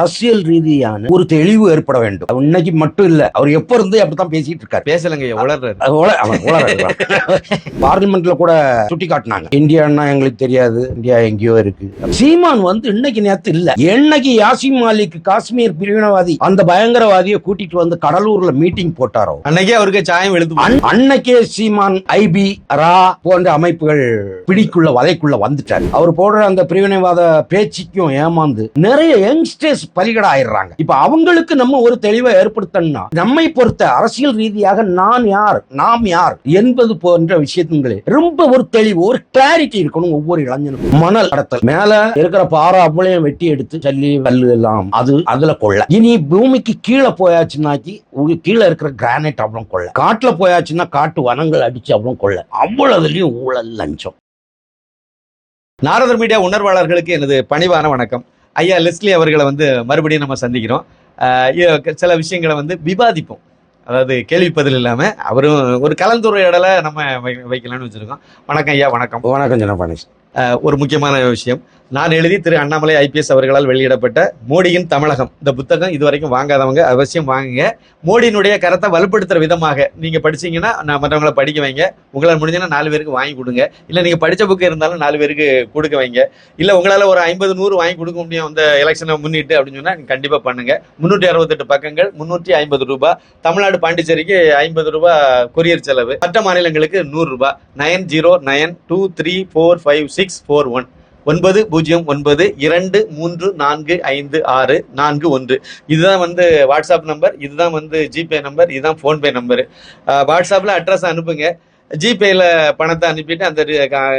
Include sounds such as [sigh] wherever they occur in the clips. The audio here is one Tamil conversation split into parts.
அரசியல் ரீதியான ஒரு தெளிவு ஏற்பட வேண்டும். இன்னைக்கு மட்டும் இல்ல அவர் எப்ப இருந்து அப்படித்தான் பேசிட்டு இருக்காரு. பேசலங்க உளர்றாரு. [laughs] பார்லிமெண்ட்ல கூட சுட்டி காட்டினாங்க. இந்தியான்னா எங்களுக்கு தெரியாது இந்தியா எங்கேயோ இருக்கு. சீமான் வந்து இன்னைக்கு நேத்து இல்ல. என்னைக்கு யாசிம் மாலிக் காஷ்மீர் பிரிவினவாதி அந்த பயங்கரவாதியை கூட்டிட்டு வந்து கடலூர்ல மீட்டிங் போட்டாரோ? அன்னைக்கே அவருக்கு சாயம் எழுத்து அன்- அன்னைக்கே சீமான் ஐபி ரா போன்ற அமைப்புகள் பிடிக்குள்ள வலைக்குள்ள வந்துட்டாரு. அவர் போடுற அந்த பிரிவினைவாத பேச்சுக்கும் ஏமாந்து நிறைய யங்ஸ்டர்ஸ் பலிகடா ஆயிடுறாங்க இப்ப அவங்களுக்கு நம்ம ஒரு தெளிவை ஏற்படுத்தணும்னா நம்மை பொறுத்த அரசியல் ரீதியாக நான் யார் நாம் யார் என்பது போன்ற விஷயத்துங்களே ரொம்ப ஒரு தெளிவு ஒரு கிளாரிட்டி இருக்கணும் ஒவ்வொரு இளைஞனுக்கும். மணல் கடத்தல். மேல இருக்கிற பாறை அவ்வளையும் வெட்டி எடுத்து ஜல்லி கல்லு எல்லாம் அது அதுல கொள்ள. இனி பூமிக்கு கீழே போயாச்சுன்னாக்கி கீழே இருக்கிற கிரானைட் அவ்வளவு கொள்ள. காட்டுல போயாச்சுன்னா காட்டு வனங்கள் அடிச்சு அவ்வளவு கொள்ள. அவ்வளவுலயும் ஊழல் லஞ்சம். நாரதர் மீடியா உணர்வாளர்களுக்கு எனது பணிவான வணக்கம். ஐயா லெஸ்லி அவர்களை வந்து மறுபடியும் நம்ம சந்திக்கிறோம். சில விஷயங்களை வந்து விவாதிப்போம். அதாவது கேள்விப்பதில் இல்லாம அவரும் ஒரு கலந்துரையாடலை நம்ம வைக்கலாம்னு வச்சிருக்கோம். வணக்கம் ஐயா வணக்கம். வணக்கம் ஒரு முக்கியமான விஷயம். நான் எழுதி திரு அண்ணாமலை ஐபிஎஸ் அவர்களால் வெளியிடப்பட்ட மோடியின் தமிழகம். இந்த புத்தகம் இதுவரைக்கும் வாங்காதவங்க அவசியம் வாங்குங்க. மோடியினுடைய கருத்தை வலுப்படுத்துற விதமாக நீங்க படிச்சீங்கன்னா நான் மற்றவங்களை படிக்க வைங்க. உங்களால் முடிஞ்சனா நாலு பேருக்கு வாங்கி கொடுங்க. இல்ல நீங்க படிச்ச புக்கு இருந்தாலும் நாலு பேருக்கு கொடுக்க வைங்க. இல்ல உங்களால ஒரு ஐம்பது நூறு வாங்கி கொடுக்க முடியும் அந்த எலெக்ஷனை முன்னிட்டு அப்படின்னு சொன்னா கண்டிப்பாக கண்டிப்பா பண்ணுங்க. முன்னூற்றி அறுபத்தெட்டு பக்கங்கள் முன்னூற்றி ஐம்பது ரூபாய். தமிழ்நாடு பாண்டிச்சேரிக்கு ஐம்பது ரூபாய் கொரியர் செலவு. மற்ற மாநிலங்களுக்கு நூறு ரூபாய். Nine zero nine two three four five six four one. ஒன்பது பூஜ்ஜியம் ஒன்பது இரண்டு மூன்று நான்கு ஐந்து ஆறு நான்கு ஒன்று. இதுதான் வந்து வாட்ஸ்அப் நம்பர் இதுதான் வந்து ஜிபே நம்பர் இதுதான் ஃபோன்பே நம்பரு. வாட்ஸ்அப்பில் அட்ரஸ் அனுப்புங்க. ஜிபேல பணத்தை அனுப்பிட்டு அந்த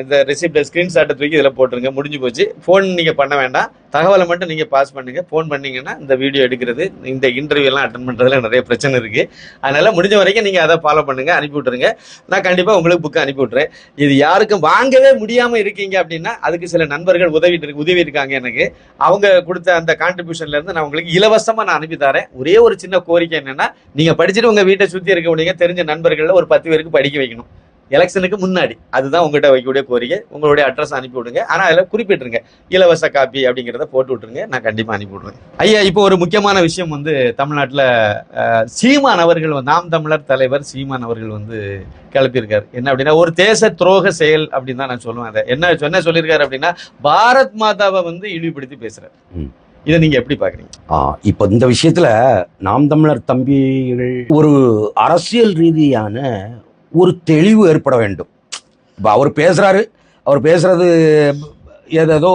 இந்த ரெசிப்ட் ஸ்கிரீன்ஷாட்டை தூக்கி இதில் போட்டுருங்க. முடிஞ்சு போச்சு. ஃபோன் நீங்கள் பண்ண வேண்டாம். தகவலை மட்டும் நீங்கள் பாஸ் பண்ணுங்க. ஃபோன் பண்ணீங்கன்னா இந்த வீடியோ எடுக்கிறது இந்த இன்டர்வியூலாம் அட்டன் பண்ணுறதுல நிறைய பிரச்சனை இருக்குது அதனால் முடிஞ்ச வரைக்கும் நீங்கள் அதை ஃபாலோ பண்ணுங்கள் அனுப்பி விட்டுருங்க. நான் கண்டிப்பாக உங்களுக்கு புக்கு அனுப்பி விட்றேன் இது யாருக்கும் வாங்கவே முடியாமல் இருக்கீங்க அப்படின்னா அதுக்கு சில நண்பர்கள் உதவி உதவி இருக்காங்க எனக்கு. அவங்க கொடுத்த அந்த கான்ட்ரிபியூஷன்லேருந்து நான் உங்களுக்கு இலவசமாக நான் அனுப்பி தரேன். ஒரே ஒரு சின்ன கோரிக்கை என்னென்னா நீங்கள் படிச்சுட்டு உங்கள் வீட்டை சுற்றி இருக்கக்கூடிய தெரிஞ்ச நண்பர்களில் ஒரு பத்து பேருக்கு படிக்க வைக்கணும். எலெக்ஷனுக்கு முன்னாடி. அதுதான் உங்ககிட்ட வைக்கக்கூடிய கோரிக்கை. உங்களுடைய அட்ரஸ் அனுப்பி விடுங்க. ஆனா அதுல குறிப்பிட்டுருங்க. இலவச காப்பி அப்படிங்கிறத போட்டு விட்டுருங்க. நான் கண்டிப்பா அனுப்பி விடுறேன். ஐயா இப்போ ஒரு முக்கியமான விஷயம் வந்து தமிழ்நாட்டுல சீமான் அவர்கள் நாம் தமிழர் தலைவர் சீமான் அவர்கள் வந்து கிளப்பியிருக்காரு. என்ன அப்படின்னா ஒரு தேச துரோக செயல் அப்படின்னு தான் நான் சொல்லுவேன். அதை என்ன என்ன சொல்லியிருக்காரு அப்படின்னா பாரத் மாதாவை வந்து இழிவுபடுத்தி பேசுறாரு. ம். இதை நீங்க எப்படி பாக்குறீங்க? இப்ப இந்த விஷயத்துல நாம் தமிழர் தம்பிகள் ஒரு அரசியல் ரீதியான ஒரு தெளிவு ஏற்பட வேண்டும். இப்ப அவர் பேசுறாரு அவர் பேசுறது ஏதேதோ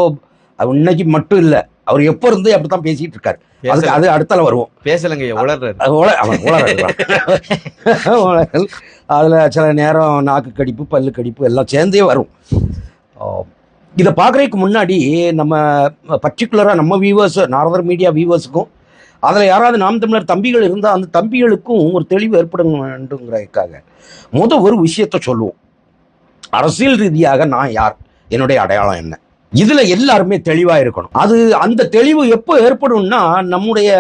இன்னைக்கு மட்டும் இல்ல. அவர் எப்ப இருந்து அப்படித்தான் பேசிட்டு இருக்காரு. அதுக்கு அது அடுத்தால வருவோம். பேசலங்க உளர்றாரு. [laughs] அதுல சில நேரம் நாக்கு கடிப்பு பல்லு கடிப்பு எல்லாம் சேர்ந்தே வரும். இதை பார்க்கறதுக்கு முன்னாடி நம்ம பர்டிகுலராக நம்ம வியூவர்ஸ் நாரதர் மீடியா வியூவர்ஸுக்கும் அதில் யாராவது நாம் தமிழர் தம்பிகள் இருந்தால் அந்த தம்பிகளுக்கும் ஒரு தெளிவு ஏற்பட வேண்டுங்கிறதுக்காக முத ஒரு விஷயத்த சொல்லுவோம். அரசியல் ரீதியாக நான் யார்? என்னுடைய அடையாளம் என்ன? இதில் எல்லாருமே தெளிவாக இருக்கணும். அது அந்த தெளிவு எப்போ ஏற்படும்னா நம்முடைய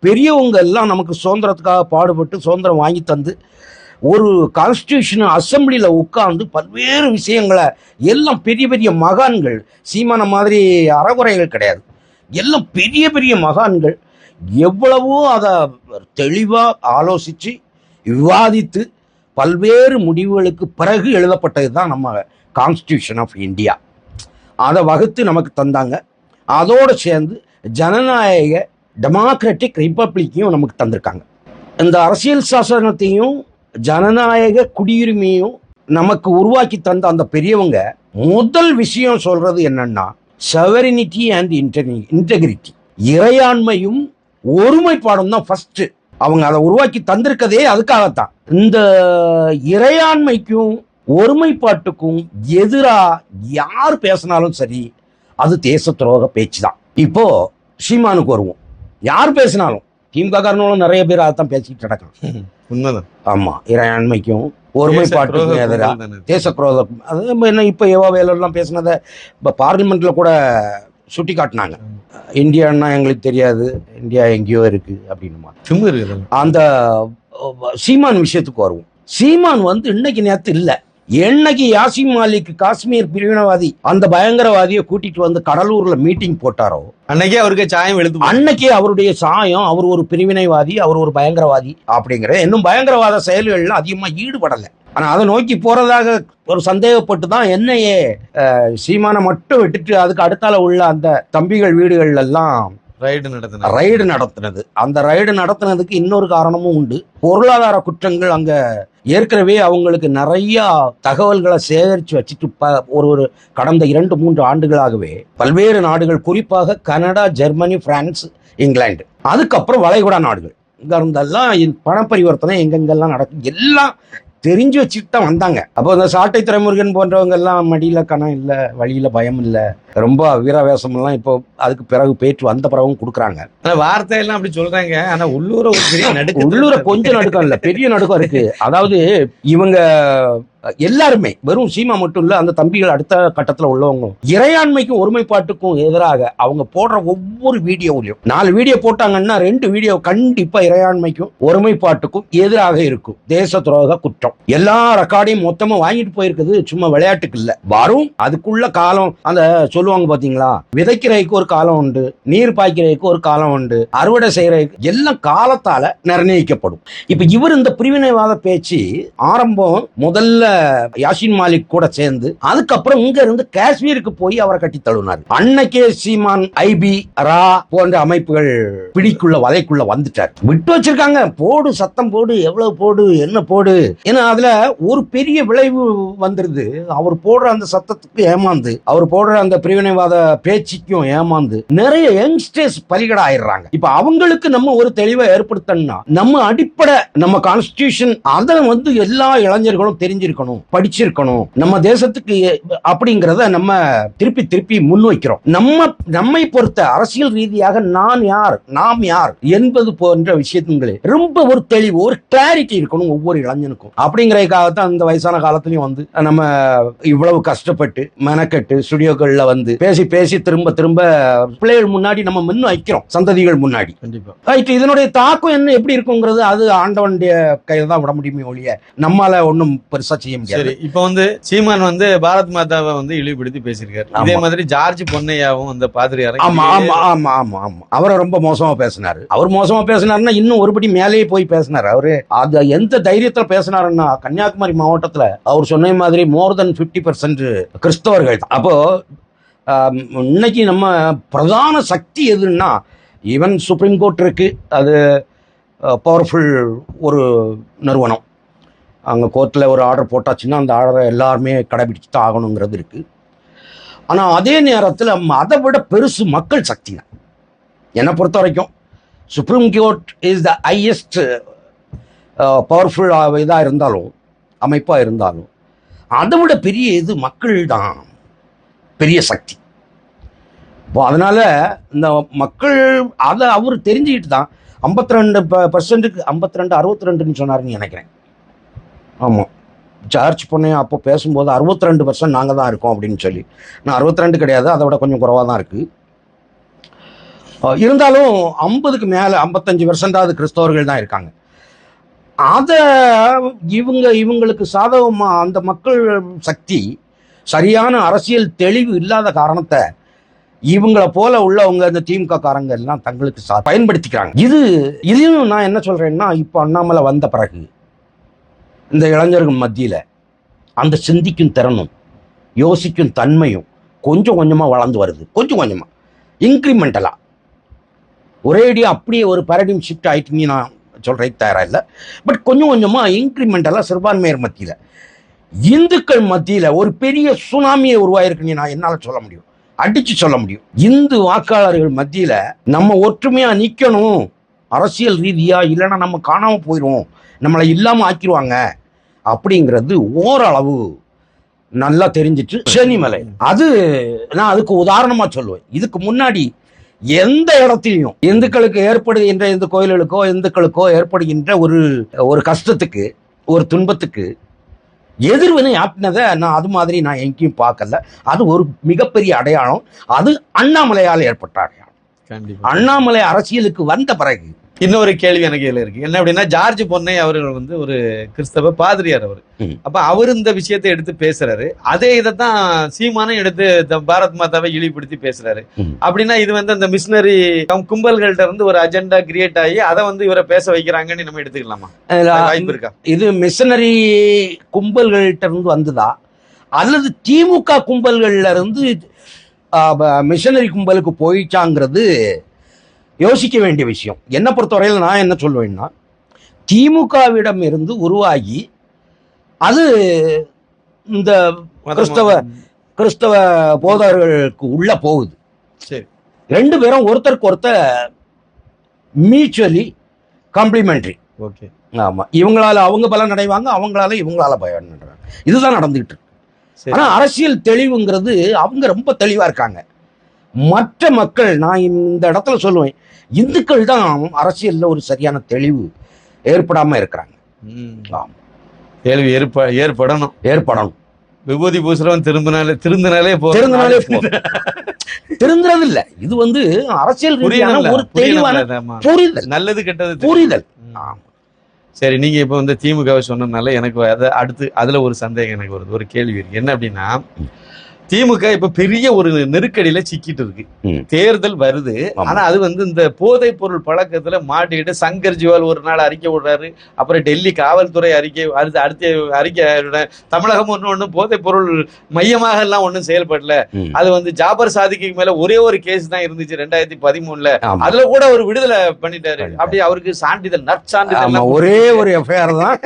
பெரியவங்க எல்லாம் நமக்கு சுதந்திரத்துக்காக பாடுபட்டு சுதந்திரம் வாங்கி தந்து ஒரு கான்ஸ்டியூஷன் அசம்பிளியில் உட்கார்ந்து பல்வேறு விஷயங்களை எல்லாம் பெரிய பெரிய மகான்கள் சீமான மாதிரி அறகுறைகள் கிடையாது. எல்லாம் பெரிய பெரிய மகான்கள் எவ்வளவோ அதை தெளிவாக ஆலோசித்து விவாதித்து பல்வேறு முடிவுகளுக்கு பிறகு எழுதப்பட்டது தான் நம்ம கான்ஸ்டியூஷன் ஆஃப் இந்தியா அதை வகுத்து நமக்கு தந்தாங்க. அதோடு சேர்ந்து ஜனநாயக டெமோக்ராட்டிக் ரிப்பப்ளிக்கையும் நமக்கு தந்திருக்காங்க. இந்த அரசியல் சாசனத்தையும் ஜனநாயக குடியுரிமையும் நமக்கு உருவாக்கி தந்த அந்த பெரியவங்க முதல் விஷயம் சொல்றது என்னன்னா செவரினிட்டி அண்ட் இன்டெகிரிட்டி இறையாண்மையும் ஒருமைப்பாடும் தான் ஃபர்ஸ்ட் அவங்க அதை உருவாக்கி தந்திருக்கதே அதுக்காகத்தான். இந்த இறையாண்மைக்கும் ஒருமைப்பாட்டுக்கும் எதிரா யார் பேசினாலும் சரி அது தேச துரோக பேச்சு தான் இப்போ சீமானுக்கு வருவோம். யார் பேசினாலும் திமுக காரங்களும் நிறைய பேர் அதைத்தான் பேசிக்கிட்டு நடக்கான் [laughs] உண்மைதான். ஆமா இறையாண்மைக்கும் ஒருமைப்பாட்டுக்கும் தேச எதிரா துரோகம் தானே. தேச குரோதம் அது என்ன இப்போ எவா வேலெல்லாம் பேசினதை இப்போ பார்லிமெண்ட்ல கூட சுட்டி காட்டினாங்க இந்தியான்னா எங்களுக்கு தெரியாது இந்தியா எங்கேயோ இருக்கு அப்படின்னு திமிரு. அந்த சீமான் விஷயத்துக்கு வருவோம் சீமான் வந்து இன்னைக்கு நேத்து இல்ல என்னைக்கு யாசின் மாலிக் காஷ்மீர் பிரிவினவாதி அந்த பயங்கரவாதியை கூட்டிட்டு வந்து கடலூர்ல மீட்டிங் போட்டாரோ அன்னைக்கே அவருக்கு சாயம் போச்சு. அன்னைக்கே அவருடைய சாயம் அவர் ஒரு பிரிவினைவாதி அவர் ஒரு பயங்கரவாதி அப்படிங்கிற இன்னும் பயங்கரவாத செயல்கள்ல அதிகமா ஈடுபடல ஆனா அதை நோக்கி போறதாக ஒரு சந்தேகப்பட்டு தான் என்னையே சீமானை மட்டும் விட்டுட்டு அதுக்கு அடுத்தால உள்ள அந்த தம்பிகள் வீடுகள்ல எல்லாம் ரைடு நடத்தினார் ரைடு நடத்தினது. அந்த ரைடு நடத்தினதுக்கு இன்னொரு காரணமும் உண்டு. பொருளாதார குற்றங்கள் அங்க ஏற்கனவே அவங்களுக்கு நிறைய தகவல்களை சேகரித்து வச்சுட்டு ப- ஒரு ஒரு கடந்த இரண்டு மூன்று ஆண்டுகளாகவே பல்வேறு நாடுகள் குறிப்பாக கனடா ஜெர்மனி பிரான்ஸ் இங்கிலாந்து. அதுக்கப்புறம் வளைகுடா நாடுகள். இங்க இருந்தெல்லாம் பண பரிவர்த்தனை எங்கெங்கெல்லாம் நடக்கும் எல்லாம் தெரிஞ்சு வச்சுட்டு தான் வந்தாங்க. அப்போ இந்த சாட்டை துறைமுருகன் போன்றவங்க எல்லாம் மடியில கணம் இல்ல வழியில பயம் இல்ல ரொம்ப வீராவேசம் எல்லாம் இப்போ அதுக்கு பிறகு பேச்சு வந்த பிறகும் கொடுக்குறாங்க. ஆனா வார்த்தையெல்லாம் அப்படி சொல்றாங்க. ஆனா உள்ளூர ஒரு பெரிய நடுக்க உள்ளூர கொஞ்சம் நடுக்கம் இல்ல பெரிய நடுக்கம் இருக்கு. அதாவது இவங்க எல்லாருமே வெறும் சீமா மட்டும் இல்ல அந்த தம்பிகள் அடுத்த கட்டத்துல உள்ளவங்க இறையாண்மைக்கும் ஒருமைப்பாட்டுக்கும் எதிராக அவங்க போடுற ஒவ்வொரு வீடியோவிலையும் நாலு வீடியோ போட்டாங்கன்னா ரெண்டு வீடியோ கண்டிப்பா இறையாண்மைக்கும் ஒருமைப்பாட்டுக்கும் எதிராக இருக்கும். தேச துரோக குற்றம். எல்லா ரெக்கார்டையும் மொத்தமா வாங்கிட்டு போயிருக்குது சும்மா விளையாட்டுக்கு இல்ல. வரும் அதுக்குள்ள காலம் அந்த சொல்லுவாங்க பாத்தீங்களா? விதைக்கிறதுக்கு ஒரு காலம் உண்டு நீர் பாய்க்கிறதுக்கு ஒரு காலம் உண்டு அறுவடை செய்யறதுக்கு எல்லாம் காலத்தால நிர்ணயிக்கப்படும். இப்ப இவர் இந்த பிரிவினைவாத பேச்சு ஆரம்பம் முதல்ல யாசின் மாலிக் கூட சேர்ந்து அதுக்கப்புறம் இங்க இருந்து காஷ்மீருக்கு போய் அவரை கட்டி தழுவினார் அன்னைக்கே சீமான் ஐபி ரா போன்ற அமைப்புகள் பிடிக்குள்ள வலைக்குள்ள வந்துட்டார். விட்டு வச்சிருக்காங்க. போடு சத்தம் போடு எவ்வளவு போடு என்ன போடு? ஏன்னா அதுல ஒரு பெரிய விளைவு வந்துருது. அவர் போடுற அந்த சத்தத்துக்கு ஏமாந்து அவர் போடுற அந்த பிரிவினைவாத பேச்சுக்கும் ஏமாந்து நிறைய யங்ஸ்டர்ஸ் பலிகட ஆயிடுறாங்க இப்ப அவங்களுக்கு நம்ம ஒரு தெளிவை ஏற்படுத்தணும்னா நம்ம அடிப்படை நம்ம கான்ஸ்டியூஷன் அதை வந்து எல்லா இளைஞர்களும் தெரிஞ்சிருக்கணும். படிச்சிருக்கணும். நம்ம தேசத்துக்கு அப்படிங்கறத நம்ம திருப்பி திருப்பி முன்வைக்கிறோம். நம்ம நம்மை பொறுத்த அரசியல் ரீதியாக நான் யார் நாம் யார் என்பது போன்ற விஷயங்களே ரொம்ப ஒரு தெளிவு ஒரு கிளாரிட்டி இருக்கணும் ஒவ்வொரு இளைஞனுக்கும். அப்படிங்கறதுக்காகத்தான் இந்த வயசான காலத்துலயும் வந்து நம்ம இவ்வளவு கஷ்டப்பட்டு மெனக்கெட்டு ஸ்டுடியோக்கள்ல வந்து பேசி பேசி திரும்ப திரும்ப பிள்ளைகள் முன்னாடி நம்ம முன் வைக்கிறோம் சந்ததிகள் முன்னாடி. கண்டிப்பா. இதனுடைய தாக்கம் என்ன எப்படி இருக்குங்கிறது அது ஆண்டவனுடைய கையில தான் விட முடியுமே ஒழிய நம்மால ஒண்ணும் பெருசா செய்ய முடியாது சரி இப்ப வந்து சீமான் வந்து பாரத் மாதாவை வந்து இழிவுபடுத்தி பேசியிருக்காரு. இதே மாதிரி ஜார்ஜ் பொன்னையாவும் அந்த பாதிரியாரும் ஆமா ஆமா ஆமா ஆமா ஆமா. அவரை ரொம்ப மோசமா பேசினாரு. அவர் மோசமா பேசினாருன்னா இன்னும் ஒருபடி மேலேயே போய் பேசினாரு. அவரு அது எந்த தைரியத்துல பேசினாருன்னா கன்னியாகுமரி மாவட்டத்துல அவர் சொன்ன மாதிரி மோர் தென் 50% பர்சன்ட் கிறிஸ்தவர்கள் தான். அப்போ இன்னைக்கு நம்ம பிரதான சக்தி எதுன்னா ஈவன் சுப்ரீம் கோர்ட் இருக்கு. அது பவர்ஃபுல் ஒரு நிறுவனம். அங்கே கோர்ட்டில் ஒரு ஆர்டர் போட்டாச்சுன்னா அந்த ஆர்டரை எல்லாருமே கடைபிடிச்சு தான் ஆகணுங்கிறது இருக்குது ஆனால் அதே நேரத்தில் அதை விட பெருசு மக்கள் சக்தி தான். என்னை பொறுத்த வரைக்கும் supreme court is the highest powerful இதாக இருந்தாலும் அமைப்பாக இருந்தாலும் அதை விட பெரிய இது மக்கள் தான். பெரிய சக்தி. இப்போ அதனால் இந்த மக்கள் அதை அவர் தெரிஞ்சுக்கிட்டு தான் ஐம்பத்தி ரெண்டு பர்சன்ட்டுக்கு ஐம்பத்தி ரெண்டு அறுபத்தி ரெண்டுன்னு சொன்னார்னு நினைக்கிறேன். ஆமாம் சார்ஜ் பண்ணேன் அப்போ பேசும்போது அறுபத்தி ரெண்டு பர்சன்ட் நாங்கள் தான் இருக்கோம் அப்படின்னு சொல்லி. நான் அறுபத்தி ரெண்டு கிடையாது அதை விட கொஞ்சம் குறவாக தான் இருக்குது இருந்தாலும் ஐம்பதுக்கு மேலே ஐம்பத்தஞ்சு பர்சன்டாவது கிறிஸ்தவர்கள் தான் இருக்காங்க. அதை இவங்க இவங்களுக்கு சாதகமாக அந்த மக்கள் சக்தி சரியான அரசியல் தெளிவு இல்லாத காரணத்தை இவங்களை போல உள்ளவங்க இந்த திமுக காரங்க எல்லாம் தங்களுக்கு சா- பயன்படுத்திக்கிறாங்க. இது இதையும் நான் என்ன சொல்றேன்னா இப்போ அண்ணாமலை வந்த பிறகு இந்த இளைஞர்கள் மத்தியில் அந்த சிந்திக்கும் திறனும் யோசிக்கும் தன்மையும் கொஞ்சம் கொஞ்சமாக வளர்ந்து வருது. கொஞ்சம் கொஞ்சமாக இன்க்ரிமெண்டலாக ஒரேடியாக அப்படியே ஒரு பேரடிம் ஷிஃப்ட் ஆயிட்டுன்னு நான் சொல்கிறதுக்கு தயாராக இல்லை. பட் கொஞ்சம் கொஞ்சமாக இன்க்ரிமெண்டலாக சிறுபான்மையர் மத்தியில். இந்துக்கள் மத்தியில் ஒரு பெரிய சுனாமியை உருவாயிருக்குன்னு நான் என்னால் சொல்ல முடியும். அடித்து சொல்ல முடியும். இந்து வாக்காளர்கள் மத்தியில் நம்ம ஒற்றுமையாக நிற்கணும் அரசியல் ரீதியாக இல்லைன்னா நம்ம காணாமல் போயிடுவோம் நம்மளை இல்லாமல் ஆக்கிடுவாங்க அப்படிங்கிறது ஓரளவு நல்லா தெரிஞ்சிட்டு சென்னிமலை அது நான் அதுக்கு உதாரணமா சொல்லுவேன். இதுக்கு முன்னாடி எந்த இடத்துலையும் இந்துக்களுக்கு ஏற்படுகின்ற இந்த கோயில்களுக்கோ இந்துக்களுக்கோ ஏற்படுகின்ற ஒரு ஒரு கஷ்டத்துக்கு ஒரு துன்பத்துக்கு எதிர்வினை ஆட்டினதை நான் அது மாதிரி நான் எங்கேயும் பார்க்கல. அது ஒரு மிகப்பெரிய அடையாளம். அது அண்ணாமலையால் ஏற்பட்ட அடையாளம். அண்ணாமலை அரசியலுக்கு வந்த பிறகு இன்னொரு கேள்வி எனக்கு இதுல இருக்கு. என்ன அப்படின்னா ஜார்ஜ் பொன்னை அவர்கள் வந்து ஒரு கிறிஸ்தவ பாதிரியார் அவர். அப்ப அவர் இந்த விஷயத்தை எடுத்து பேசுறாரு. அதே இதைத்தான் சீமானும் எடுத்து த- பாரத் மாதாவை இழிவுபடுத்தி பேசுறாரு. அப்படின்னா இது வந்து அந்த மிஷினரி கும்பல்கள்ட்ட இருந்து ஒரு அஜெண்டா கிரியேட் ஆகி அதை வந்து இவரை பேச வைக்கிறாங்கன்னு நம்ம எடுத்துக்கலாமா? இதுல வாய்ப்பு இருக்கா? இது மிஷனரி கும்பல்கள்ட்ட இருந்து வந்ததா? அல்லது திமுக கும்பல்கள்ல இருந்து மிஷனரி கும்பலுக்கு போயிச்சாங்கிறது யோசிக்க வேண்டிய விஷயம். என்னை பொறுத்தவரையில் நான் என்ன சொல்வேன்னா திமுகவிடம் இருந்து உருவாகி அது இந்த கிறிஸ்தவ கிறிஸ்தவ போதகர்களுக்கு உள்ள போகுது. சரி. ரெண்டு பேரும் ஒருத்தருக்கு ஒருத்தர் மியூச்சுவலி காம்ப்ளிமெண்ட்ரி ஓகே. ஆமா. இவங்களால அவங்க பலன் அடைவாங்க அவங்களால இவங்களால பயன் அடைவாங்க. இதுதான் நடந்துகிட்டு இருக்கு. சரி. ஆனா அரசியல் தெளிவுங்கிறது அவங்க ரொம்ப தெளிவா இருக்காங்க. மற்ற மக்கள் நான் இந்த இடத்துல சொல்லுவேன் இந்துக்கள் தான் அரசியல்ல ஒரு சரியான தெளிவு ஏற்படாம இருக்கிறாங்க ம். ஆமா. கேள்வி ஏற்ப ஏற்படணும் ஏற்படணும் விபூதி பூசுறவன் திரும்பினாலே திருந்தினாலே. திருந்தினாலே. திருந்துறது இல்ல இது வந்து அரசியல் ரீதியான ஒரு தெளிவான. புரிதல் நல்லது கெட்டது. புரிதல். சரி நீங்க இப்ப வந்து திமுகவை சொன்னதுனால எனக்கு அத அடுத்து அதுல ஒரு சந்தேகம் எனக்கு வருது ஒரு கேள்வி இருக்கு என்ன அப்படின்னா திமுக இப்ப பெரிய ஒரு நெருக்கடியில சிக்கிட்டு இருக்கு. தேர்தல் வருது. ஆனா அது வந்து இந்த போதைப் பொருள் பழக்கத்துல மாட்டிக்கிட்டு சங்கர் ஜிவால் ஒரு நாள் அறிக்கை விடுறாரு அப்புறம் டெல்லி காவல்துறை அறிக்கை அடுத்து அடுத்த அறிக்கை தமிழகம் ஒண்ணு ஒண்ணு போதைப் பொருள் மையமாக எல்லாம் ஒண்ணும் செயல்படல. அது வந்து ஜாபர் சாதிக்கு மேல ஒரே ஒரு கேஸ் தான் இருந்துச்சு ரெண்டாயிரத்தி பதிமூணுல. அதுல கூட ஒரு விடுதலை பண்ணிட்டாரு. அப்படி அவருக்கு சான்றிதழ் நற்சான்றிதழ் ஒரே ஒரு எஃப்ஐஆர் தான்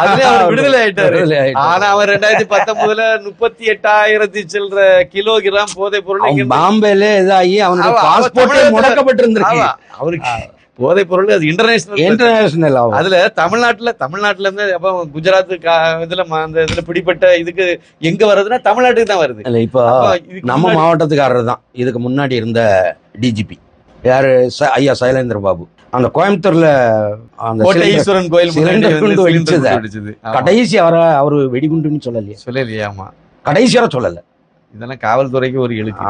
அதுலயே அவர் விடுதலை ஆயிட்டாரு. ஆனா அவர் ரெண்டாயிரத்தி பத்தொன்பதுல முப்பத்தி எட்டாயிரத்தி சில்லற கிலோகிராம் போதைப் பொருள் பாம்பேல இதாகி அவனுக்கு அவ- அவ பாஸ்போர்ட்டே முடக்கப்பட்டிருந்திருக்கு. அவருக்கு போதைப் பொருள் அது இன்டர்நேஷனல் இன்டர்நேஷனல் ஆகும் அதுல தமிழ்நாட்டுல தமிழ்நாட்டுல இருந்து அப்ப குஜராத் இதுல அந்த இதுல பிடிப்பட்ட இதுக்கு எங்க வருதுன்னா தமிழ்நாட்டுக்கு தான் வருது. இல்ல இப்போ நம்ம மாவட்டத்துக்காரர் தான். இதுக்கு முன்னாடி இருந்த டிஜிபி யாரு? ச- ஐயா சைலேந்திர பாபு. அந்த கோயம்புத்தூர்ல அந்த ஈஸ்வரன் கோயில். கடைசி அவரை அவரு வெடிகுண்டுன்னு சொல்லலையே. சொல்லலையே ஆமா. கடைசி வரை சொல்லல. இதெல்லாம் காவல்துறைக்கு ஒரு எழுத்து.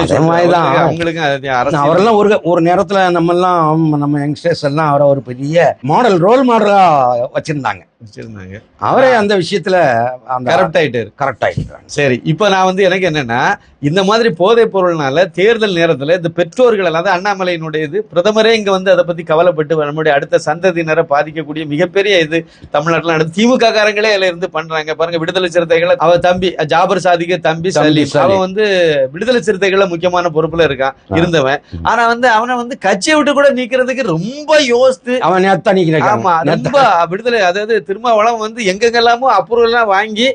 சொல்றது மாதிரிதான். அவங்களுக்கு- அவரெல்லாம் ஒரு ஒரு நேரத்துல நம்ம எல்லாம் நம்ம யங்ஸ்டர்ஸ் எல்லாம் அவரை ஒரு பெரிய மாடல் ரோல் மாடலா வச்சிருந்தாங்க. வச்சிருந்தாங்க. அவரே அந்த விஷயத்துல அந்த கரெக்ட் ஆயிட்டாரு. கரெக்ட் ஆயிட்டாங்க சரி இப்போ நான் வந்து எனக்கு என்னன்னா இந்த மாதிரி போதைப் பொருள்னால தேர்தல் நேரத்துல இந்த பெற்றோர்கள் அதாவது அண்ணாமலையினுடைய இது பிரதமரே இங்க வந்து அதை பத்தி கவலைப்பட்டு நம்முடைய அடுத்த சந்ததியினரை பாதிக்கக்கூடிய மிகப்பெரிய இது தமிழ்நாட்டுல திமுக காரங்களே அதுல இருந்து பண்றாங்க. பாருங்க விடுதலை சிறுத்தைகளை அவ தம்பி ஜாபர் சாதிக்க தம்பி தம்பி சலீம். அவன் வந்து விடுதலை சிறுத்தைகள முக்கியமான பொறுப்புல இருக்கான். இருந்தவன். ஆனா வந்து அவனை வந்து கட்சியை விட்டு கூட நீக்கிறதுக்கு ரொம்ப யோசித்து அவன் ஆமா ரொம்ப விடுதலை அதாவது திருமாவளம் வந்து எங்கெங்கெல்லாமோ அப்ரூவல் எல்லாம் வாங்கி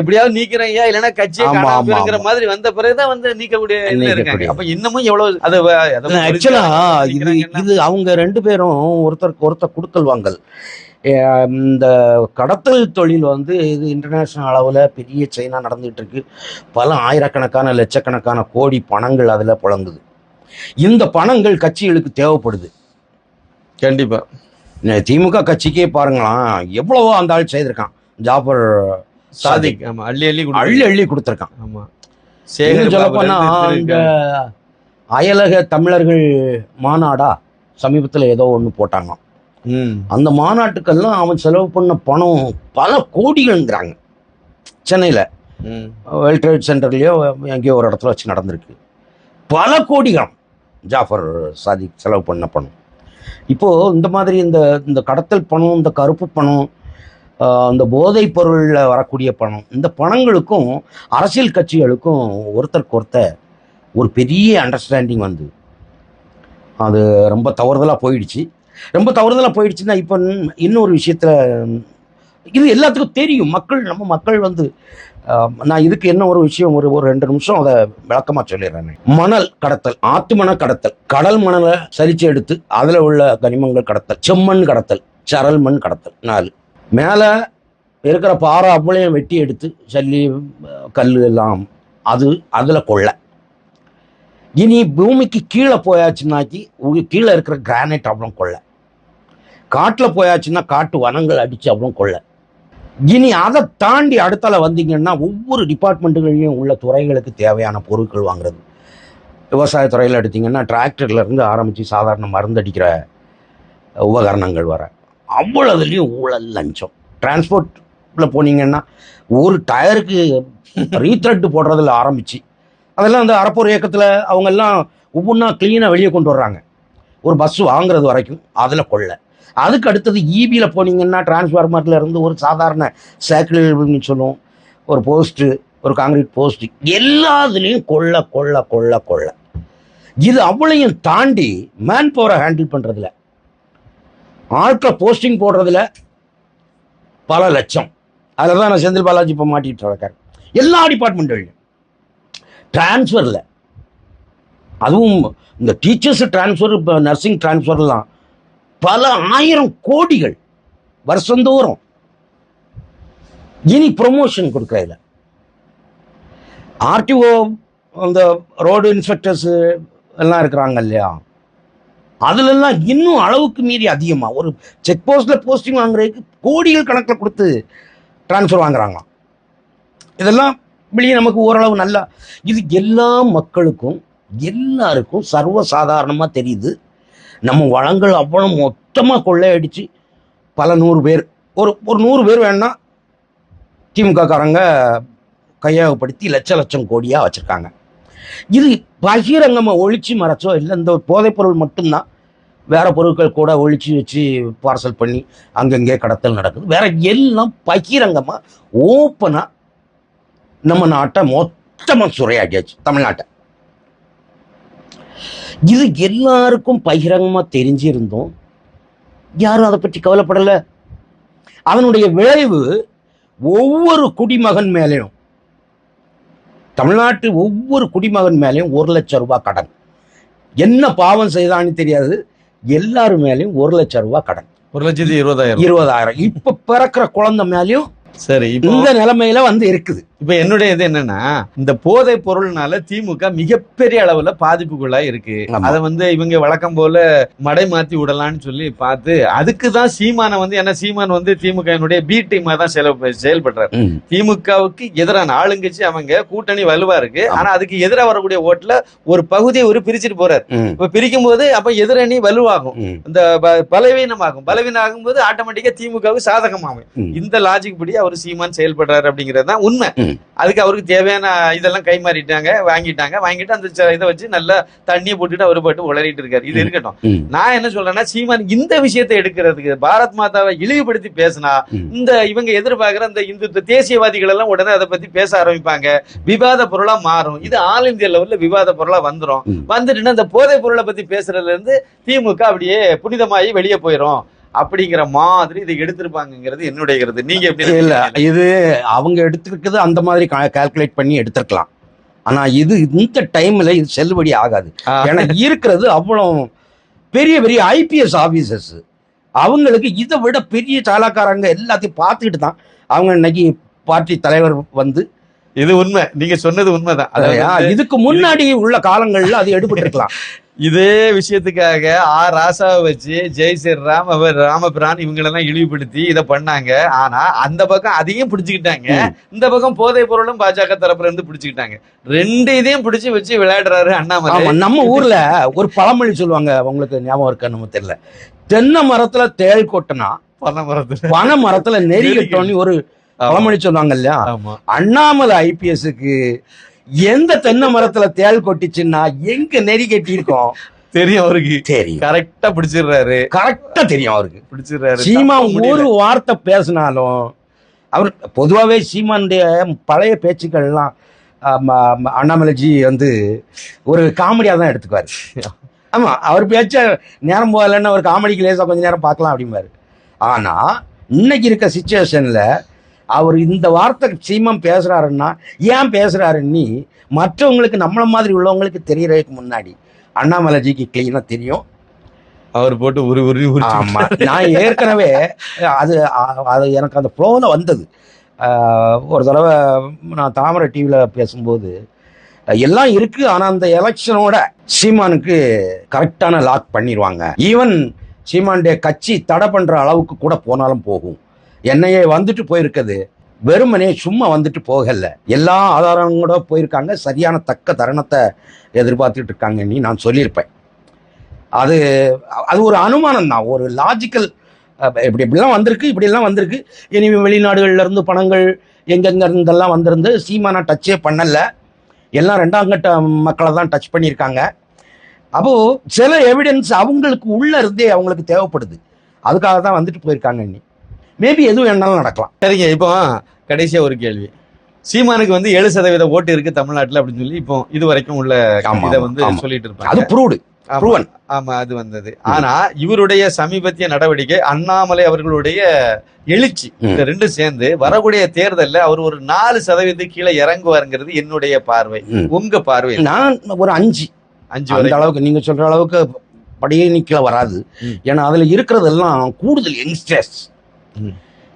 எப்படியாவது நீக்கிறேன் இல்லைன்னா கட்சியை ஆமா, காணாம ஆமா, போயிருங்கிற ஆமா. மாதிரி வந்த பிறகுதான் வந்து நீக்கக்கூடிய இருக்காங்க. அப்ப இன்னமும் எவ்வளவு அது ஆக்சுவலா இது இது அவங்க ரெண்டு பேரும் ஒருத்தருக்கு ஒருத்தர் கொடுக்கல் வாங்கல் இந்த கடத்தல் தொழில் வந்து இது இன்டர்நேஷனல் அளவில் பெரிய சைனா நடந்துகிட்டு இருக்கு பல ஆயிரக்கணக்கான லட்சக்கணக்கான கோடி பணங்கள் அதில் புழங்குது. இந்த பணங்கள் கட்சிகளுக்கு தேவைப்படுது. கண்டிப்பா. நே- திமுக கட்சிக்கே பாருங்களாம் எவ்வளவோ அந்த ஆள் செய்திருக்கான். ஜாபர் சாதிக். ஆமா அள்ளி அள்ளி அள்ளி அள்ளி கொடுத்துருக்கான். ஆமா. இன்னும் சேகர் சொல்ல பாபுல போனா இருந்து இந்த அயலக தமிழர்கள் மாநாடா சமீபத்தில் ஏதோ ஒன்று போட்டாங்க ம். அந்த மாநாட்டுக்கெல்லாம் அவன் செலவு பண்ண பணம் பல கோடிகள்ங்கிறாங்க. சென்னையில். வேர்ல்ட் ட்ரேட் சென்டர்லேயோ எங்கேயோ ஒரு இடத்துல வச்சு நடந்திருக்கு. பல கோடிகள் ஜாஃபர் சாதிக் செலவு பண்ண பணம். இப்போது இந்த மாதிரி இந்த இந்த கடத்தல் பணம் இந்த கருப்பு பணம் இந்த போதைப் பொருளில் வரக்கூடிய பணம் இந்த பணங்களுக்கும் அரசியல் கட்சிகளுக்கும் ஒருத்தருக்கு ஒருத்தர் ஒரு பெரிய அண்டர்ஸ்டாண்டிங் வந்து. அது ரொம்ப தவறுதலாக போயிடுச்சு. ரொம்ப தவறுதலாக போயிடுச்சுன்னா இப்போ இன்னொரு விஷயத்தில் இது எல்லாத்துக்கும் தெரியும். மக்கள் நம்ம மக்கள் வந்து நான் இதுக்கு என்ன ஒரு விஷயம் ஒரு ஒரு ரெண்டு நிமிஷம் அதை விளக்கமாக சொல்லிடுறேன் மணல் கடத்தல் ஆத்து மண கடத்தல் கடல் மணலை சரிச்சு எடுத்து அதில் உள்ள கனிமங்கள் கடத்தல் செம்மண் கடத்தல் சரல் மண் கடத்தல் நாலு. மேலே இருக்கிற பாறை அவ்வளையும் வெட்டி எடுத்து சல்லி கல் எல்லாம் அது அதில் கொள்ள. இனி பூமிக்கு கீழே போயாச்சுன்னாக்கி கீழே இருக்கிற கிரானைட் அவ்வளோ கொள்ளை. காட்டில் போயாச்சுன்னா காட்டு வனங்கள் அடித்து அவ்வளோ கொள்ளை. இனி அதை தாண்டி அடுத்தால வந்தீங்கன்னா ஒவ்வொரு டிபார்ட்மெண்ட்டுகளையும் உள்ள துறைகளுக்கு தேவையான பொருட்கள் வாங்குறது. விவசாயத்துறையில் எடுத்தீங்கன்னா டிராக்டர்லேருந்து ஆரம்பித்து சாதாரண மருந்தடிக்கிற உபகரணங்கள் வர. அவ்வளோதுலேயும் ஊழல் லஞ்சம். டிரான்ஸ்போர்ட்டில் போனீங்கன்னா ஒரு டயருக்கு ரீத்ரெட்டு போடுறதுல ஆரம்பிச்சு. அதெல்லாம் அந்த அறப்போர் இயக்கத்தில் அவங்கெல்லாம் ஒவ்வொன்றா க்ளீனாக வெளியே கொண்டு வர்றாங்க. ஒரு பஸ் வாங்குறது வரைக்கும் அதில் கொள்ள. அதுக்கு அடுத்தது ஈபியில் போனீங்கன்னா டிரான்ஸ்ஃபார்மரில் இருந்து ஒரு சாதாரண சைக்கிள் சொல்லுவோம். ஒரு போஸ்ட்டு ஒரு காங்கிரீட் போஸ்ட் எல்லாத்துலேயும் கொள்ள கொள்ள கொள்ள கொள்ள. இது அவ்வளையும் தாண்டி மேன் பவரை ஹேண்டில் பண்ணுறதுல ஆட்களை போஸ்டிங் போடுறதுல பல லட்சம். அதில் தான் நான் செந்தில் பாலாஜி இப்போ மாட்டிகிட்டு இருக்காரு எல்லா டிபார்ட்மெண்ட்லையும் டிரான்ஸ்ஃபரில் அதுவும் இந்த டீச்சர்ஸ் டிரான்ஸ்ஃபர் இப்போ நர்சிங் டிரான்ஸ்ஃபர்லாம் பல ஆயிரம் கோடிகள் வருஷந்தோறும். இனி ப்ரொமோஷன் கொடுக்குறதுல ஆர்டிஓ அந்த ரோடு இன்ஸ்பெக்டர்ஸ் எல்லாம் இருக்கிறாங்க இல்லையா? அதுலெல்லாம் இன்னும் அளவுக்கு மீறி அதிகமாக ஒரு செக் போஸ்ட்டில் போஸ்டிங் வாங்குறதுக்கு கோடிகள் கணக்கில் கொடுத்து ட்ரான்ஸ்ஃபர் வாங்குறாங்களாம். இதெல்லாம் வெளியே நமக்கு ஓரளவு நல்லா. இது எல்லா மக்களுக்கும் எல்லாருக்கும் சர்வசாதாரணமாக தெரியுது. நம்ம வளங்கள் அவ்வளோ மொத்தமாக கொள்ளையடிச்சு பல நூறு பேர். ஒரு ஒரு நூறு பேர் வேணால் திமுககாரங்க கையகப்படுத்தி லட்ச லட்சம் கோடியாக வச்சுருக்காங்க. இது பகிரங்கமாக ஒழிச்சு மறைச்சோ இல்லை இந்த போதைப்பொருள் மட்டும்தான் வேறு பொருட்கள் கூட ஒழிச்சு வச்சு பார்சல் பண்ணி அங்கங்கே கடத்தல் நடக்குது. வேற எல்லாம் பகிரங்கமாக ஓப்பனாக நம்ம நாட்டை மொத்தமாக சுரையாக்கியாச்சு தமிழ்நாட்டை. இது எல்லாருக்கும் பகிரங்கமாக தெரிஞ்சிருந்தோம். யாரும் அதை பற்றி கவலைப்படலை. அதனுடைய விளைவு ஒவ்வொரு குடிமகன் மேலேயும் தமிழ்நாட்டு ஒவ்வொரு குடிமகன் மேலேயும் ஒரு லட்சம் ரூபாய் கடன். என்ன பாவம் செய்தான்னு தெரியாது. எல்லாரு மேலேயும் ஒரு லட்சம் ரூபாய் கடன். ஒரு லட்சத்தி இருபதாயிரம். இருபதாயிரம். இப்ப பிறக்கிற குழந்தை மேலேயும் சரி இந்த நிலைமையில வந்து இருக்குது. இப்ப என்னுடைய இது என்னன்னா இந்த போதை பொருள்னால திமுக மிகப்பெரிய அளவுல பாதிப்புக்குள்ளா இருக்கு. அத வந்து இவங்க வழக்கம் போல மடை மாத்தி விடலாம்னு சொல்லி பார்த்து அதுக்கு தான் சீமானை வந்து ஏன்னா சீமான் வந்து திமுக பி டீமா தான் செயல்படுறாரு. திமுகவுக்கு எதிரான ஆளுங்கட்சி அவங்க கூட்டணி வலுவா இருக்கு. ஆனா அதுக்கு எதிராக வரக்கூடிய ஓட்டுல ஒரு பகுதியை ஒரு பிரிச்சுட்டு போறாரு. இப்ப பிரிக்கும் போது அப்ப எதிரணி வலுவாகும். இந்த பலவீனமாகும். பலவீனம் ஆகும்போது ஆட்டோமேட்டிக்கா திமுகவுக்கு சாதகமாகும். இந்த லாஜிக் படி அவர் சீமான் செயல்படுறாரு அப்படிங்கிறது தான் உண்மை. அதுக்கு அவருக்கு தேவையான இதெல்லாம் கை மாறிட்டாங்க வாங்கிட்டாங்க. வாங்கிட்டு அந்த இதை வச்சு நல்லா தண்ணியை போட்டுட்டு அவர் பாட்டு உளறிட்டு இருக்காரு. இது. இருக்கட்டும். நான் என்ன சொல்றேன்னா சீமான் இந்த விஷயத்தை எடுக்கிறதுக்கு பாரத் மாதாவை இழிவுபடுத்தி பேசினா. இந்த இவங்க எதிர்பார்க்கிற இந்த இந்து தேசியவாதிகள் எல்லாம் உடனே அதை பத்தி பேச ஆரம்பிப்பாங்க. விவாத பொருளா மாறும். இது ஆல் இந்தியா லெவல்ல விவாத பொருளா வந்துரும். ம். வந்துட்டுன்னா இந்த போதை பொருளை பத்தி பேசுறதுல இருந்து திமுக அப்படியே புனிதமாயி வெளியே போயிரும். அப்படிங்கிற மாதிரி இதை எடுத்திருப்பாங்கங்கிறது என்னுடைய கருத்து. நீங்க எப்படி இல்ல? இது அவங்க எடுத்திருக்கிறது அந்த மாதிரி கால்குலேட் பண்ணி எடுத்திருக்கலாம். ஆனா இது இந்த டைம்ல இது செல்லுபடி ஆகாது. ஏன்னா இருக்கிறது அவ்வளோ பெரிய பெரிய ஐபிஎஸ் ஆபீசர்ஸ் அவங்களுக்கு இதை விட பெரிய சாலாக்காரங்க எல்லாத்தையும் பார்த்துக்கிட்டு தான் அவங்க இன்னைக்கு பார்ட்டி தலைவர் வந்து இது உண்மை. நீங்க சொன்னது உண்மைதான். இதுக்கு முன்னாடி உள்ள காலங்கள்ல அது எடுபட்டு இருக்கலாம் [laughs] இதே விஷயத்துக்காக ஆர் ராசாவை வச்சு ஜெய் ஸ்ரீராம் அவர் ராமபிரான் இவங்களெல்லாம் இழிவுபடுத்தி இதை பண்ணாங்க. ஆனா அந்த பக்கம் அதையும் பிடிச்சுக்கிட்டாங்க. இந்த பக்கம் போதை பொருளும் பாஜக தரப்புல இருந்து பிடிச்சுக்கிட்டாங்க. ரெண்டு இதையும் பிடிச்சு வச்சு விளையாடுறாரு அண்ணாமலை. நம்ம ஊர்ல ஒரு பழமொழி சொல்லுவாங்க. உங்களுக்கு ஞாபகம் இருக்கா நம்ம தெரியல. தென்னை மரத்துல தேள் கொட்டினா பண்ண மரத்துல. பனை மரத்துல நெறி கட்டோன்னு ஒரு பழமொழி சொல்லுவாங்க இல்லையா? அண்ணாமலை ஐபிஎஸ்க்கு எந்த தென்னை மரத்துல தேள் கொட்டிச்சுன்னா எங்க நெறி கட்டி இருக்கோம் தெரியும் அவருக்கு. தெரியும். கரெக்டா பிடிச்சிடுறாரு. கரெக்டா தெரியும் அவருக்கு. பிடிச்சிடுறாரு. சீமா. ஒரு வார்த்தை பேசினாலும் அவர் பொதுவாகவே சீமானுடைய பழைய பேச்சுக்கள்லாம் அண்ணாமலைஜி வந்து ஒரு காமெடியாக தான் எடுத்துக்குவார். ஆமா அவர் பேச்ச நேரம் போகலன்னு ஒரு காமெடிக்கு லேசாக கொஞ்ச நேரம் பார்க்கலாம் அப்படிம்பாரு. ஆனா இன்னைக்கு இருக்க சுச்சுவேஷன்ல அவர் இந்த வார்த்தை சீமான் பேசுறாருன்னா ஏன் பேசுறாருன்னு மற்றவங்களுக்கு நம்மள மாதிரி உள்ளவங்களுக்கு தெரியறதுக்கு முன்னாடி அண்ணாமலைஜிக்கு கிளீனாக தெரியும். அவர் போட்டு உரு உரு உரிச்சு ஆமா. நான் ஏற்கனவே அது அது எனக்கு அந்த ஃப்ளோவில் வந்தது. ஒரு தடவை நான் தாமரை டிவியில் பேசும்போது எல்லாம் இருக்கு ஆனா அந்த எலெக்ஷனோட சீமானுக்கு கரெக்டான லாக் பண்ணிடுவாங்க ஈவன் சீமானுடைய கட்சி தடை பண்ற அளவுக்கு கூட போனாலும் போகும். என்னையே வந்துட்டு போயிருக்குது. வெறுமனே சும்மா வந்துட்டு போகல. எல்லா ஆதாரங்களோட போயிருக்காங்க. சரியான தக்க தருணத்தை எதிர்பார்த்துட்டு இருக்காங்கன்னு நான் சொல்லியிருப்பேன். அது அது ஒரு அனுமானம் தான். ஒரு லாஜிக்கல் இப்படி இப்படிலாம் வந்திருக்கு இப்படிலாம் வந்திருக்கு. இனி வெளிநாடுகள்ல இருந்து பணங்கள் எங்கெங்க இருந்தெல்லாம் வந்திருந்து சீமானா டச்சே பண்ணல. எல்லாம் ரெண்டாம் கட்ட மக்களை தான் டச் பண்ணியிருக்காங்க. அப்போ சில எவிடன்ஸ் அவங்களுக்கு உள்ள இருந்தே அவங்களுக்கு தேவைப்படுது. அதுக்காக தான் வந்துட்டு போயிருக்காங்க இன்னி மேபி எதுவும் வேணாலும் நடக்கலாம் சரிங்க இப்போ கடைசியா ஒரு கேள்வி சீமானுக்கு வந்து ஏழு சதவீத ஓட்டு இருக்கு தமிழ்நாட்டுல அப்படின்னு சொல்லி இப்போ இது வரைக்கும் உள்ள இதை வந்து. சொல்லிட்டு அது இருப்பாங்க ப்ரூவ்டு ஆமா. ப்ரூவன் ஆமா அது வந்தது ஆனா இவருடைய சமீபத்திய நடவடிக்கை அண்ணாமலை அவர்களுடைய எழுச்சி. இந்த ரெண்டும் சேர்ந்து வரக்கூடிய தேர்தல்ல அவர் ஒரு நாலு சதவீதம் கீழே இறங்குவாருங்கிறது என்னுடைய பார்வை. உங்க பார்வை நான் ஒரு அஞ்சு அஞ்சு அந்த அளவுக்கு நீங்க சொல்ற அளவுக்கு படியே நிக்கல வராது. ஏன்னா அதுல இருக்கிறதெல்லாம் கூடுதல் யங்ஸ்டர்ஸ்.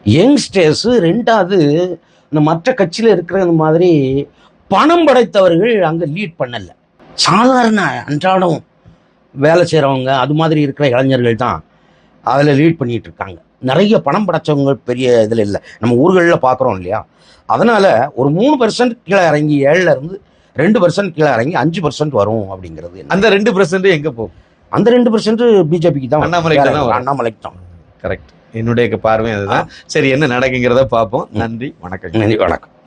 யங்ஸ்டர்ஸ் ரெண்டாவது இந்த மற்ற கட்சியில இருக்கிற மாதிரி பணம் படைத்தவர்கள் அங்க லீட் பண்ணல. சாதாரண அன்றாடம் வேலை செய்றவங்க அது மாதிரி இருக்கிற இளைஞர்கள் தான் அதுல லீட் பண்ணிட்டு இருக்காங்க. நிறைய பணம் படைச்சவங்க பெரிய இதுல இல்லை. நம்ம ஊர்களில் பார்க்குறோம் இல்லையா? அதனால ஒரு மூணு பர்சன்ட் கீழே இறங்கி ஏழுல இருந்து ரெண்டு பர்சன்ட் கீழே இறங்கி அஞ்சு பர்சன்ட் வரும் அப்படிங்கிறது. அந்த ரெண்டு பர்சன்ட் எங்க போகும்? அந்த ரெண்டு பர்சன்ட் பிஜேபிக்கு தான். அண்ணாமலைக்கு வரும். அண்ணாமலைக்கு தான் கரெக்ட் என்னுடைய பார்வை அதுதான். சரி என்ன நடக்குங்கிறத பார்ப்போம். நன்றி வணக்கம் நன்றி, வணக்கம்.